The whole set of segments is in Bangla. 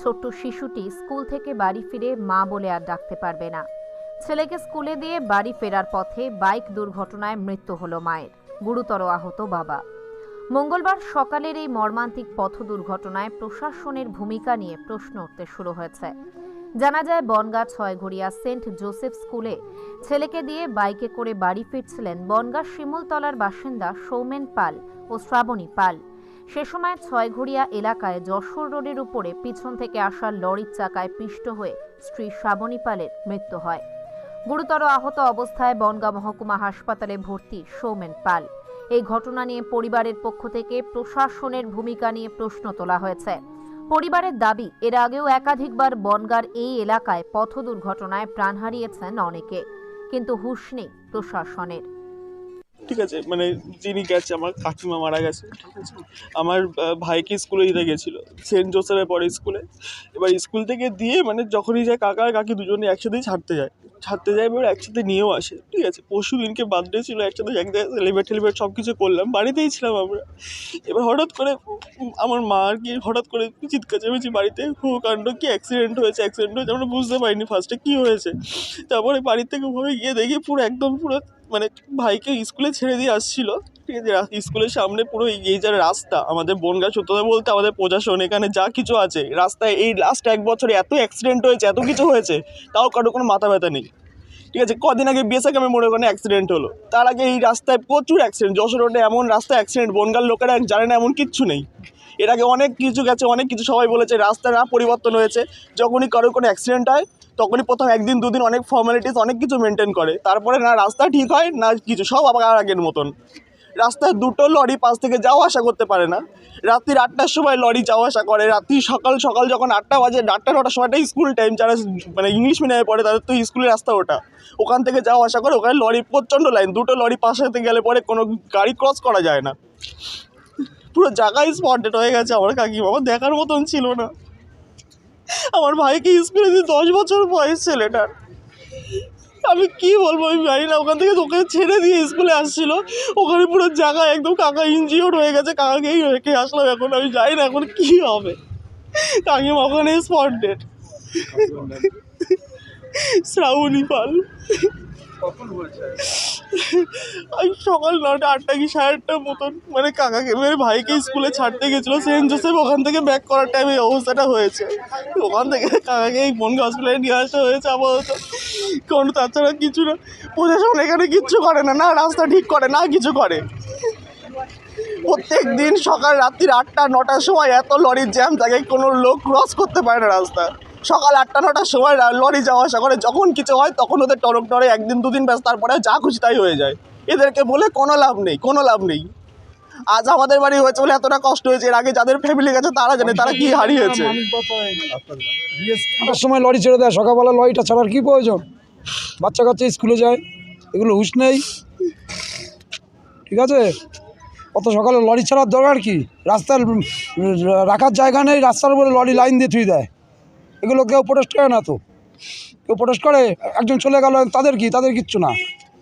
ছোট্ট শিশুটি স্কুল থেকে বাড়ি ফিরে মা বলে আর ডাকতে পারবে না। ছেলেকে স্কুলে দিয়ে বাড়ি ফেরার পথে বাইক দুর্ঘটনায় মৃত্যু হলো মায়ের, গুরুতর আহত বাবা। মঙ্গলবার সকালের এই মর্মান্তিক পথ দুর্ঘটনায় প্রশাসনের ভূমিকা নিয়ে প্রশ্ন উঠতে শুরু হয়েছে। জানা যায়, বনগাঁ ছয়ঘড়িয়া সেন্ট জোসেফ স্কুলে ছেলেকে দিয়ে বাইকে করে বাড়ি ফিরছিলেন বনগাঁ শিমুলতলার বাসিন্দা সৌমেন পাল ও শ্রাবণী পাল। সে সময় ছয়ঘড়িয়া এলাকায় যশোর রোডের উপরে পিছন থেকে আসা লরির চাকায় পিষ্ট হয়ে স্ত্রী শ্রাবণী পালের মৃত্যু হয়। গুরুতর আহত অবস্থায় বনগাঁ মহকুমা হাসপাতালে ভর্তি সৌমেন পাল। এই ঘটনা নিয়ে পরিবারের পক্ষ থেকে প্রশাসনের ভূমিকা নিয়ে প্রশ্ন তোলা হয়েছে। পরিবারের দাবি, এর আগেও একাধিকবার বনগার এই এলাকায় পথ দুর্ঘটনায় প্রাণ হারিয়েছেন অনেকে, কিন্তু হুঁশ নেই প্রশাসনের। ঠিক আছে? মানে যিনি গেছে, আমার কাকিমা মারা গেছে, ঠিক আছে? আমার ভাইকে স্কুলে দিতে গেছিল, সেন্ট জোসেফে পরে স্কুলে। এবার স্কুল থেকে দিয়ে মানে যখনই যায় কাকা আর কাকি দুজনে একসাথেই ছাড়তে যায়। ছাড়তে যায়, এবার একসাথে নিয়েও আসে, ঠিক আছে? পরশু দিনকে বার্থডে ছিল, একসাথে এক জায়গায় সেলিব্রেট টেলিব্রেট সব কিছু করলাম, বাড়িতেই ছিলাম আমরা। এবার হঠাৎ করে আমার মা আর কি হঠাৎ করে চিৎকার চেপেছি বাড়িতে খুব কাণ্ড, কি অ্যাক্সিডেন্ট হয়েছে অ্যাক্সিডেন্ট হয়েছে, আমরা বুঝতে পারিনি ফার্স্টে কী হয়েছে। তারপরে বাড়ির থেকে ওভাবে গিয়ে দেখি পুরো একদম পুরো মানে ভাইকে স্কুলে ছেড়ে দিয়ে আসছিল। ঠিক আছে স্কুলের সামনে পুরো এই যা রাস্তা, আমাদের বনগা সত্যতা বলতে আমাদের প্রশাসন, এখানে যা কিছু আছে, রাস্তায় এই লাস্ট এক বছরে এত অ্যাক্সিডেন্ট হয়েছে, এত কিছু হয়েছে, তাও কারও কোনো মাথা ব্যথা নেই। ঠিক আছে, কদিন আগে বিএসএ আমি মনে করেন অ্যাক্সিডেন্ট হলো। তার আগে এই রাস্তায় প্রচুর অ্যাক্সিডেন্ট যশোর রোডে এমন রাস্তায় অ্যাক্সিডেন্ট বনগার লোকেরা জানে না এমন কিচ্ছু নেই। এর আগে অনেক কিছু গেছে, অনেক কিছু সবাই বলেছে, রাস্তা না পরিবর্তন হয়েছে, যখনই কারোর কোনো অ্যাক্সিডেন্ট হয় তখনই প্রথম একদিন, দুদিন অনেক ফর্মালিটিস অনেক কিছু মেনটেন করে। তারপরে না, রাস্তা ঠিক হয়, না কিছু, সব আবার আগের মতন। রাস্তায় দুটো লরি পাশ থেকে যাওয়া আসা করতে পারে না। রাত্রির আটটার সময় লরি যাওয়া আসা করে। রাত্রি সকাল সকাল যখন আটটা বাজে, আটটা, নটার সময়টাই স্কুল টাইম যারা মানে ইংলিশ মিডিয়ামে পড়ে, তাদের তো স্কুলের রাস্তা ওটা। ওখান থেকে যাওয়া আসা করে, ওখানে লরি, প্রচণ্ড লাইন দুটো লরি পাশে গেলে পরে কোনো গাড়ি ক্রস করা যায় না। পুরো জায়গায় স্পটেড হয়ে গেছে আমার কাকিমা। দেখার মতন ছিল না। আমার ভাইকে স্কুলে দিয়ে দশ বছর বয়স ছেলেটার। আমি কি বলব আমি জানি না ওখান থেকে ওকে ছেড়ে দিয়ে স্কুলে আসছিল। ওখানে পুরো জায়গা একদম কাকা ইনজিওর হয়ে গেছে কাকাকেই রেখে আসলাম এখন আমি জানি না এখন কি হবে। কাকিমা ওখানে স্পট ডেট শ্রাবণী পাল। আমি সকাল নটা আটটা কি সাড়ে আটটার মতন। মানে কাকাকে মানে ভাইকে স্কুলে ছাড়তে গেছিল, সেন্ট জোসেফ ওখান থেকে ব্যাক করার টাইমে এই অবস্থাটা হয়েছে। ওখান থেকে কাকাকে এই বনকে হসপিটালে নিয়ে আসা হয়েছে আপাতত। কোনো তাছাড়া কিছু না। প্রশাসন এখানে কিচ্ছু করে না না রাস্তা ঠিক করে, না কিছু করে। প্রত্যেক দিন সকাল রাত্রির আটটা, নটার সময় এত লরির জ্যাম থাকে, কোনো লোক ক্রস করতে পারে না রাস্তা সকাল আটটা, নটার সময় লরি যাওয়া আসা করে। যখন কিছু হয়, তখন ওদের টরক টরে একদিন, দুদিন ব্যাস, তারপরে যা খুশি তাই হয়ে যায়। এদেরকে বলে কোনো লাভ নেই, কোনো লাভ নেই। আজ আমাদের বাড়ি হয়েছে বলে এতটা কষ্ট হয়েছে, এর আগে যাদের ফ্যামিলি গেছে, তারা জানে, তারা কি হারিয়েছে আটটার সময় লরি ছেড়ে দেয়, সকালবেলা লরিটা ছাড়ার কি প্রয়োজন? বাচ্চা কাচ্চা স্কুলে যায়, এগুলো হুশ নেই। ঠিক আছে? অত সকালে লরি ছাড়ার দরকার কি? রাস্তার রাখার জায়গা নেই, রাস্তার উপরে লরি লাইন দিয়ে থুই দেয়। এগুলো কেউ প্রোটেস্ট করে না তো। কেউ প্রোটেস্ট করে একজন চলে গেল তাদের কি? তাদের কিচ্ছু না।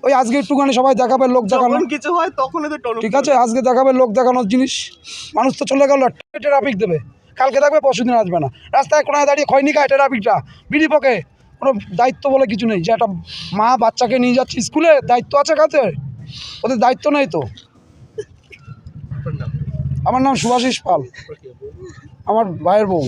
ওই আজকে একটুখানি সবাই দেখাবে লোক দেখানো। কিছু হয় তখন ঠিক আছে আজকে দেখাবে লোক দেখানোর জিনিস। মানুষ তো চলে গেল ট্রাফিক দেবে। কালকে দেখবে পরশু দিন আসবে না। রাস্তায় কোনায় দাঁড়িয়ে খয়নি খায় ট্রাফিকটা বিড়ি পকে। কোনো দায়িত্ব বলে কিছু নেই। যে একটা মা বাচ্চাকে নিয়ে যাচ্ছে স্কুলে দায়িত্ব আছে কাছে? ওদের দায়িত্ব নেই তো। আমার নাম সুভাষিস পাল। আমার ভাইয়ের বউ।